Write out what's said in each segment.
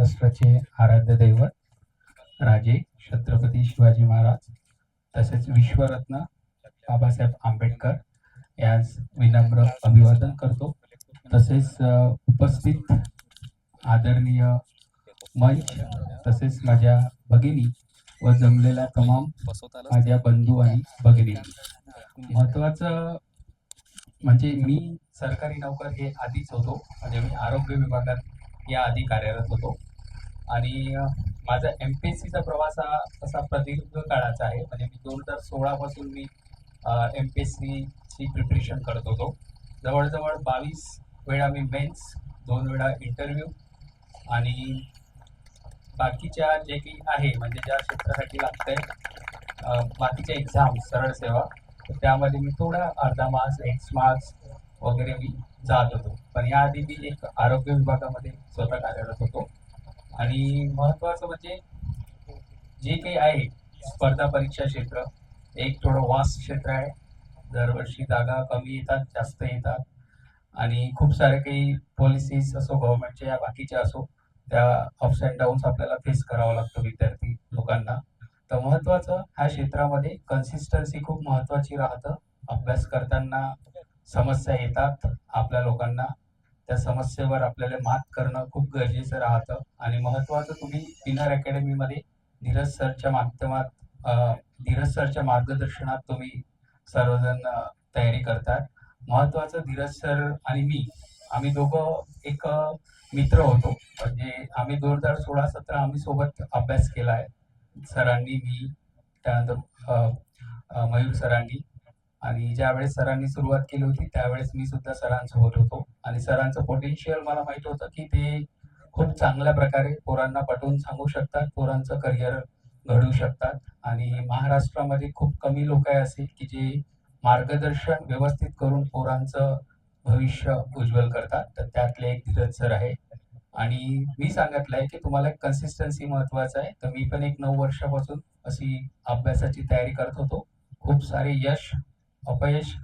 महाराष्ट्राचे आराध्य दैवत राजे छत्रपती शिवाजी महाराज तसेच विश्वरत्न बाबासाहेब आंबेडकर यास विनम्र अभिवादन करतो. तसेच उपस्थित आदरणीय मंच तसेच माझ्या भगिनी व जमलेल्या तमाम माझ्या बंधू आणि भगिनी. महत्वाचं म्हणजे मी सरकारी नोकर हे आधीच होतो. म्हणजे मी आरोग्य विभागात या आधी कार्यरत होतो. आणि माझा एम पी एस सीचा प्रवास हा तसा प्रदीर्घ काळाचा आहे. म्हणजे मी दोन हजार सोळापासून मी एम पी एस सीची प्रिपरेशन करत होतो. जवळजवळ बावीस वेळा मी मेन्स दोन वेळा इंटरव्ह्यू आणि बाकीच्या जे काही आहे म्हणजे ज्या क्षेत्रासाठी लागतंय बाकीच्या एक्झाम सरळ सेवा त्यामध्ये मी थोडा अर्धा मार्क्स एक्स मार्क्स वगैरे मी जात होतो. पण याआधी मी एक आरोग्य विभागामध्ये स्वतः कार्यरत होतो. आणि महत्त्वाचं म्हणजे जे काही आहे स्पर्धा परीक्षा क्षेत्र एक थोडं वास क्षेत्र आहे. दरवर्षी जागा कमी येतात जास्त येतात. आणि खूप सारे काही पॉलिसीज असो गव्हर्नमेंटच्या या बाकीच्या असो त्या अप्स अँड डाऊन्स आपल्याला फेस करावं लागतं विद्यार्थी लोकांना. तर महत्त्वाचं ह्या क्षेत्रामध्ये कन्सिस्टन्सी खूप महत्त्वाची राहतं. अभ्यास करताना समस्या येतात आपल्या लोकांना. त्या समस्येवर आपल्याला मात करणं खूप गरजेचं राहतं. आणि महत्त्वाचं तुम्ही पिनर अकॅडमीमध्ये धीरज सरच्या माध्यमात धीरज सरच्या मार्गदर्शनात तुम्ही सर्वजण तयारी करतात. महत्त्वाचं धीरज सर आणि मी आम्ही दोघं एक मित्र होतो. म्हणजे आम्ही दोन हजार सोळा सतरा आम्ही सोबत अभ्यास केला आहे सरांनी मी त्यानंतर मयूर सरांनी. आणि ज्यावेळेस सरांनी सुरुवात केली होती त्यावेळेस मी सुद्धा सरांसोबत होतो. आणि सरांचं पोटेन्शियल मला माहीत होतं की ते खूप चांगल्या प्रकारे पोरांना पटवून सांगू शकतात पोरांचं करिअर घडवू शकतात. आणि महाराष्ट्रामध्ये खूप कमी लोक आहे असे की जे मार्गदर्शन व्यवस्थित करून पोरांचं भविष्य उज्ज्वल करतात. तर त्यातले एक धीरज सर आहे. आणि मी सांगितलंय की तुम्हाला एक कन्सिस्टन्सी महत्वाचं आहे. तर मी पण एक नऊ वर्षापासून अशी अभ्यासाची तयारी करत होतो. खूप सारे यश अपयश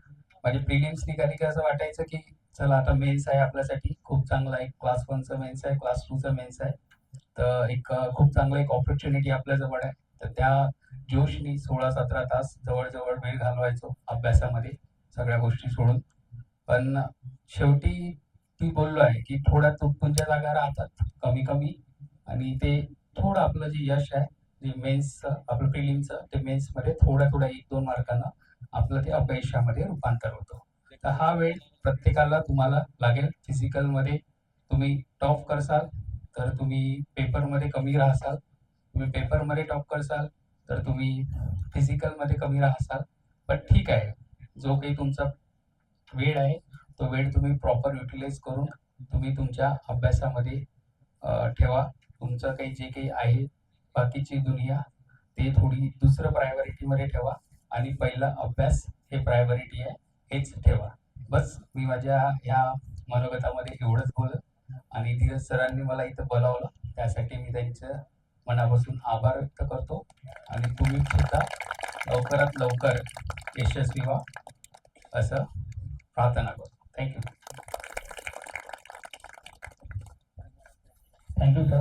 म्हणजे प्रिलिम्स निघाली की असं वाटायचं की चला आता मेन्स आहे आपल्यासाठी. खूप चांगला एक क्लास वनचा मेन्स आहे क्लास टूचा मेन्स आहे. तर एक खूप चांगलं एक ऑपॉर्च्युनिटी आपल्याजवळ आहे. तर त्या जोशनी सोळा सतरा तास जवळजवळ वेळ घालवायचो अभ्यासामध्ये सगळ्या गोष्टी सोडून. पण शेवटी मी बोललो आहे की थोड्या तुटपुंच्या जागा राहतात कमी कमी आणि ते थोडं आपलं जे यश आहे जे मेन्सचं आपलं प्रिलिमचं ते मेन्समध्ये थोड्या थोड्या एक दोन मार्कांना आपलं ते अपयशामध्ये रूपांतर होतं. तर हा वेळ प्रत्येकाला तुम्हाला लागेल. फिजिकलमध्ये तुम्ही टॉप करसाल तर तुम्ही पेपरमध्ये कमी राहसाल. तुम्ही पेपरमध्ये टॉप करसाल तर तुम्ही फिजिकलमध्ये कमी राहसाल. पण ठीक आहे. जो काही तुमचा वेळ आहे तो वेळ तुम्ही प्रॉपर युटिलाइज करून तुम्ही तुमच्या अभ्यासामध्ये ठेवा. तुमचं काही जे काही आहे बाकीची दुनिया ते थोडी दुसरं प्रायोरिटीमध्ये ठेवा. आणि पहिला अभ्यास हे प्रायोरिटी आहे हेच ठेवा. बस मी माझ्या ह्या मनोगतामध्ये एवढंच बोल आणि धीरज सरांनी मला इथं बोलावलं. त्यासाठी मी त्यांचं मनापासून आभार व्यक्त करतो आणि तुम्ही सुद्धा लवकरात लवकर यशस्वी व्हा असं प्रार्थना करतो. Thank you thank you sir